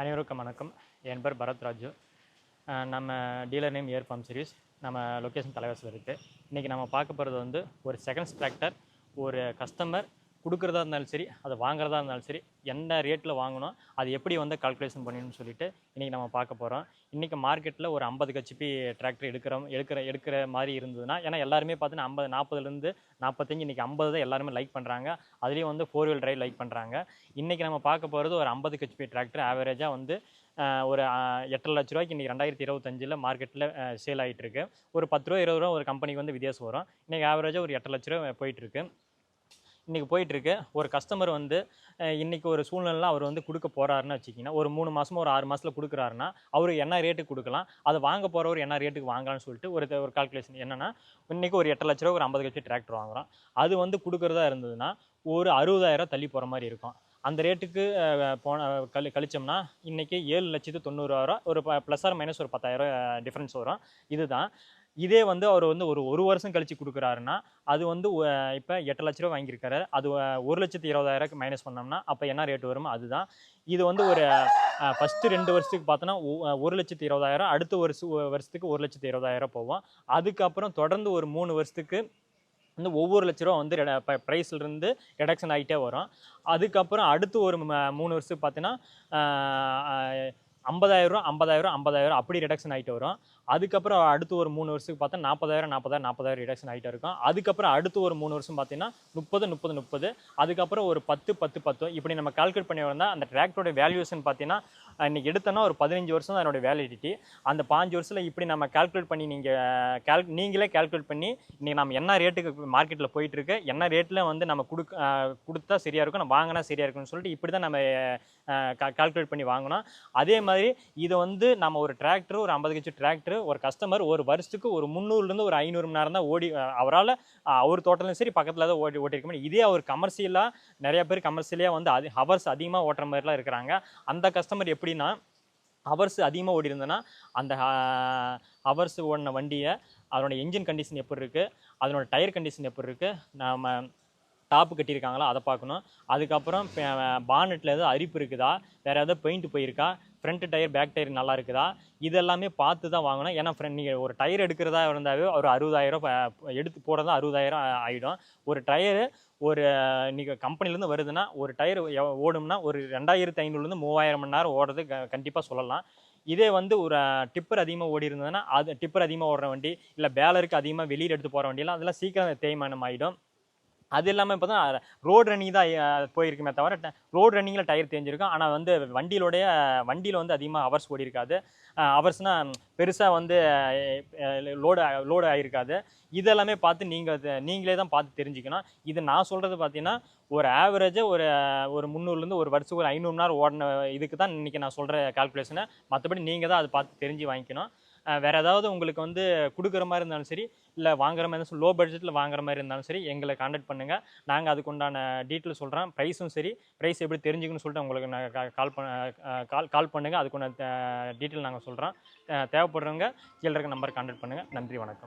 அனைவருக்கும் வணக்கம். என் பேர் பரத்ராஜு நம்ம dealer name air pump service நம்ம லொக்கேஷன் தலைவரசில் இருக்குது இன்றைக்கி நம்ம பார்க்க போகிறது வந்து ஒரு செகண்ட்ஸ் டிராக்டர் ஒரு கஸ்டமர் கொடுக்குறதா இருந்தாலும் சரி அதை வாங்குறதா இருந்தாலும் சரி என்ன ரேட்டில் வாங்கணும் அது எப்படி வந்து கால்குலேஷன் பண்ணணும்னு சொல்லிட்டு இன்றைக்கி நம்ம பார்க்க போகிறோம் இன்றைக்கி மார்க்கெட்டில் ஒரு ஐம்பது கச்சிபி டிராக்டர் எடுக்கிற எடுக்கிற எடுக்கிற மாதிரி இருந்ததுன்னா ஏன்னா எல்லாருமே பார்த்தீங்கன்னா ஐம்பது நாற்பதுலேருந்து நாற்பத்தஞ்சு இன்றைக்கி ஐம்பது தான் எல்லாருமே லைக் பண்ணுறாங்க அதுலேயும் வந்து ஃபோர் வீல் ட்ரைவ் லைக் பண்ணுறாங்க இன்றைக்கி நம்ம பார்க்க போகிறது ஒரு ஐம்பது ஹெச்பி டிராக்டர் ஆவரேஜாக வந்து ஒரு எட்டரை லட்ச ரூபாய்க்கு இன்றைக்கி ரெண்டாயிரத்தி இருபத்தஞ்சில் மார்க்கெட்டில் சேல் ஆகிட்டுருக்கு ஒரு பத்து ரூபா இருபது ரூபா ஒரு கம்பெனிக்கு வந்து வித்தியாசம் வரும். இன்றைக்கி ஆவரேஜாக ஒரு எட்டு லட்ச ரூபா போயிட்டுருக்கு. இன்றைக்கி போயிட்டுருக்கு. ஒரு கஸ்டமர் வந்து இன்றைக்கி ஒரு சூழ்நிலை அவர் வந்து கொடுக்க போகிறாருன்னு வச்சுக்கிங்கன்னா ஒரு மூணு மாதமோ ஒரு ஆறு மாதத்தில் கொடுக்குறாருன்னா அவர் என்ன ரேட்டுக்கு கொடுக்கலாம்? அதை வாங்க போகிறவர் என்ன ரேட்டுக்கு வாங்கலாம்னு சொல்லிட்டு ஒரு ஒரு கால்குலேஷன் என்னென்னா இன்றைக்கி ஒரு எட்டு லட்ச ரூபா ஒரு ஐம்பது லட்சம் டிராக்டர் வாங்குகிறோம் அது வந்து கொடுக்குறதா இருந்ததுன்னா ஒரு அறுபதாயிரம் தள்ளி போகிற மாதிரி இருக்கும். அந்த ரேட்டுக்கு போன கழி கழிச்சோம்னா இன்றைக்கி ஏழு லட்சத்து தொண்ணூறுரூவா ஒரு ப்ளஸ் ஆர் மைனஸ் ஒரு பத்தாயிரம் டிஃப்ரென்ஸ் வரும். இதுதான். இதே வந்து அவர் வந்து ஒரு ஒரு வருஷம் கழித்து கொடுக்குறாருன்னா அது வந்து இப்போ எட்டு லட்ச ரூபா வாங்கியிருக்காரு. அது ஒரு லட்சத்து இருபதாயிரம் மைனஸ் பண்ணோம்னா அப்போ என்ன ரேட் வருமோ? அதுதான். இது வந்து ஒரு ஃபஸ்ட்டு ரெண்டு வருஷத்துக்கு பார்த்தோன்னா ஒரு லட்சத்து இருபதாயிரம் அடுத்த வருஷ வருஷத்துக்கு ஒரு லட்சத்து இருபதாயிரம் போவோம் அதுக்கப்புறம் தொடர்ந்து ஒரு மூணு வருஷத்துக்கு வந்து ஒவ்வொரு லட்ச ரூபா வந்து ப்ரைஸ்லேருந்து ரிடக்ஷன் ஆகிட்டே வரும். அதுக்கப்புறம் அடுத்து ஒரு மூணு வருஷத்துக்கு பார்த்தீங்கன்னா ஐம்பதாயிரம் ஐம்பதாயிரம் ஐம்பதாயிரம் அப்படி ரிடக்ஷன் ஆகிட்டு வரும். அதுக்கப்புறம் அடுத்து ஒரு மூணு வருஷத்துக்கு பார்த்தா நாற்பதாயிரம் நாற்பதாயிரம் நாற்பதாயிரம் ரிடக்ஷன் ஆகிட்டே இருக்கும். அதுக்கப்புறம் அடுத்து ஒரு மூணு வருஷம் பார்த்தீங்கன்னா முப்பது முப்பது முப்பது. அதுக்கப்புறம் ஒரு பத்து பத்து பத்து. இப்படி நம்ம கால்குலேட் பண்ணி வந்தால் அந்த டிராக்டரோட வேல்யூஷன் பார்த்தீங்கன்னா இன்றைக்கி எடுத்தோன்னா ஒரு பதினஞ்சு வருஷம் தான் அதனோட வேலிடிட்டி அந்த பாஞ்சு வருஷத்தில் இப்படி நம்ம கால்குலேட் பண்ணி நீங்கள் கால் நீங்களே கால்குலேட் பண்ணி இன்றைக்கி நம்ம என்ன ரேட்டுக்கு மார்க்கெட்டில் போயிட்டுருக்கு என்ன ரேட்டில் வந்து நம்ம கொடுக்க கொடுத்தா சரியாக இருக்கும் நம்ம வாங்கினா சரியாக இருக்கும்னு சொல்லிட்டு இப்படி தான் நம்ம கால்குலேட் பண்ணி வாங்கினோம். அதே மாதிரி இதை வந்து நம்ம ஒரு டிராக்டர் ஒரு ஐம்பது கட்சி டிராக்டர் ஒரு கஸ்டமர் ஒரு வருஷத்துக்கு ஒரு முந்நூறுலேருந்து ஒரு ஐநூறு மணி நேரம் தான் ஓடி அவரால் அவர் தோட்டலும் சரி பக்கத்தில் தான் ஓடி ஓட்டிருக்க முடியும். இதே அவர் கமர்ஷியலாக நிறைய பேர் கமர்ஷியலாக வந்து அது ஹவர்ஸ் அதிகமாக ஓட்டுற மாதிரிலாம் இருக்கிறாங்க. அந்த கஸ்டமர் எப்படின்னா ஹவர்ஸ் அதிகமாக ஓடி இருந்ததுன்னா அந்த ஹவர்ஸ் ஓடின வண்டியை அதனோட என்ஜின் கண்டிஷன் எப்படி இருக்குது அதனோட டயர் கண்டிஷன் எப்படி இருக்குது நம்ம டாப்பு கட்டியிருக்காங்களா அதை பார்க்கணும். அதுக்கப்புறம் பானெட்டில் எதாவது அரிப்பு இருக்குதா? வேறு ஏதாவது பெயிண்ட் போயிருக்கா? ஃப்ரண்ட் டயர் பேக் டயர் நல்லா இருக்குதா? இதெல்லாமே பார்த்து தான் வாங்கணும். ஏன்னா ஃப்ரெண்ட் நீங்கள் ஒரு டயர் எடுக்கிறதா இருந்தாவே ஒரு அறுபதாயிரம் எடுத்து போடுறதா அறுபதாயிரம் ஆகிடும் ஒரு டயரு ஒரு நீங்கள் கம்பெனிலேருந்து வருதுன்னா ஒரு டயர் ஓடும்னா ஒரு ரெண்டாயிரத்து ஐநூறுலேருந்து மூவாயிரம் மணி நேரம் ஓடுறது கண்டிப்பாக சொல்லலாம். இதே வந்து ஒரு டிப்பர் அதிகமாக ஓடி இருந்ததுன்னா அது டிப்பர் அதிகமாக ஓடுற வண்டி இல்லை பேலருக்கு அதிகமாக வெளியில் எடுத்து போகிற வண்டியெல்லாம் அதெல்லாம் சீக்கிரம் தேய்மானம் ஆகிடும் அது இல்லாமல் இப்போ தான் ரோடு ரன்னிங் தான் போயிருக்குமே தவிர ரோடு ரன்னிங்கில் டயர் தேஞ்சிருக்கும். ஆனால் வந்து வண்டியிலோடைய வண்டியில் வந்து அதிகமாக ஹவர்ஸ் ஓடி இருக்காது ஹவர்ஸ்னால் பெருசாக வந்து லோடு லோடு ஆகிருக்காது இதெல்லாமே பார்த்து நீங்கள் நீங்களே தான் பார்த்து தெரிஞ்சுக்கணும். இது நான் சொல்கிறது பார்த்தீங்கன்னா ஒரு ஆவரேஜாக ஒரு ஒரு முந்நூறுலேருந்து ஒரு வருஷம் ஒரு ஐநூறு நேரம் ஓடின இதுக்கு தான் இன்றைக்கி நான் சொல்கிற கால்குலேஷனை மற்றபடி நீங்கள் தான் அதை பார்த்து தெரிஞ்சு வாங்கிக்கணும். வேறு ஏதாவது உங்களுக்கு வந்து கொடுக்குற மாதிரி இருந்தாலும் சரி இல்லை வாங்குற மாதிரி இருந்தாலும் லோ பட்ஜெட்டில் வாங்குற மாதிரி இருந்தாலும் சரி எங்களை காண்டாக்ட் பண்ணுங்கள் நாங்கள் அதுக்கு உண்டான டீட்டெயில் சொல்கிறோம் ப்ரைஸும் சரி ப்ரைஸ் எப்படி தெரிஞ்சுக்கணும்னு சொல்லிட்டு உங்களுக்கு நாங்கள் கால் பண்ண கால் கால் பண்ணுங்கள் அதுக்குண்டான டீட்டெயில் நாங்கள் சொல்கிறோம் தேவைப்படுறவங்க கீழே இருக்க நம்பர் காண்டாக்ட் பண்ணுங்கள் நன்றி வணக்கம்.